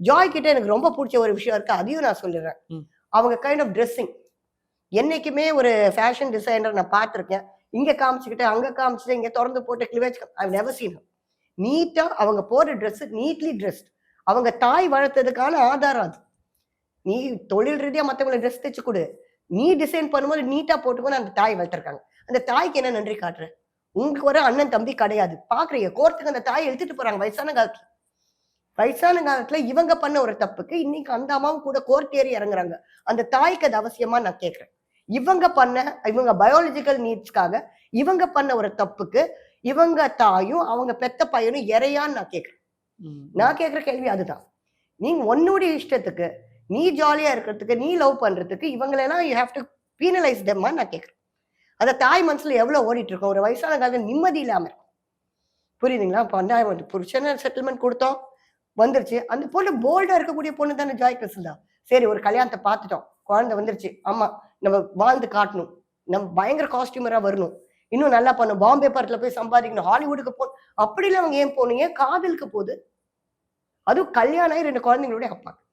Joy கிட்ட எனக்கு ரொம்ப பிடிச்ச ஒரு விஷயம் இருக்கு அதையும் நான் சொல்லிடுறேன். அவங்க கைண்ட் ஆஃப் ட்ரெஸ்ஸிங் என்னைக்குமே ஒரு ஃபேஷன் டிசைனர் நான் பார்த்திருக்கேன். இங்க காமிச்சுக்கிட்டு அங்க காமிச்சுட்டு இங்க திறந்து போட்டு கிளிவேஜ் ஐ நெவர் சீன் நீட்டா அவங்க போடுற Dress நீட்லி ட்ரெஸ்ட் அவங்க தாய் வளர்த்ததுக்கான ஆதாரம் அது. நீ தொழில் ரீதியா மத்தவங்களை ட்ரெஸ் தைச்சு கொடு. நீ டிசைன் பண்ணும்போது நீட்டா போட்டுக்கோன்னு அந்த தாய் வளர்த்துருக்காங்க. அந்த தாய்க்கு என்ன நன்றி காட்டுற? உங்களுக்கு ஒரு அண்ணன் தம்பி கிடையாது. பாக்குறீங்க கோர்ட்டுக்கு அந்த தாயை எழுத்துட்டு போறாங்க வயசான காலத்துல. வயசான காலத்துல இவங்க பண்ண ஒரு தப்புக்கு இன்னைக்கு அந்த அம்மாவும் கூட கோர்ட் ஏறி இறங்குறாங்க. அந்த தாய்க்கு அது அவசியமா நான் கேட்கிறேன் இவங்க பண்ண இவங்க பயாலஜிக்கல் நீட்ஸ்க்காக இவங்க பண்ண ஒரு தப்புக்கு இவங்க தாயும் அவங்க பெத்த பையனும் இறையான்னு நான் கேட்கிறேன். நான் கேட்குற கேள்வி அதுதான். நீங்க உன்னுடைய இஷ்டத்துக்கு நீ ஜாலியா இருக்கிறதுக்கு நீ லவ் பண்றதுக்கு இவங்களெல்லாம் யூ ஹேவ் டு பீனலைஸ் தெம்மா நான் கேட்குறேன் அந்த தாய் மனசுல எவ்வளவு ஓடிட்டு இருக்கோம். ஒரு வயசான காலத்துல நிம்மதி இல்லாம இருக்கும். புரியுதுங்களா? இப்போ வந்து புருஷன செட்டில்மெண்ட் கொடுத்தோம். வந்துருச்சு. அந்த பொண்ணு போல்டா இருக்கக்கூடிய பொண்ணு தானே ஜாய் கிருஷ்ணா. சரி ஒரு கல்யாணத்தை பார்த்துட்டோம். குழந்தை வந்துருச்சு. ஆமா நம்ம வாழ்ந்து காட்டணும். நம்ம பயங்கர காஸ்டியூமரா வரணும். இன்னும் நல்லா பண்ணும் பாம்பே படத்துல போய் சம்பாதிக்கணும். ஹாலிவுட்டுக்கு போ அப்படிலாம் அவங்க ஏன் போகணும்? ஏன் காதலுக்கு போகுது? அதுவும் கல்யாணம் ரெண்டு குழந்தைங்களுடைய அப்பா.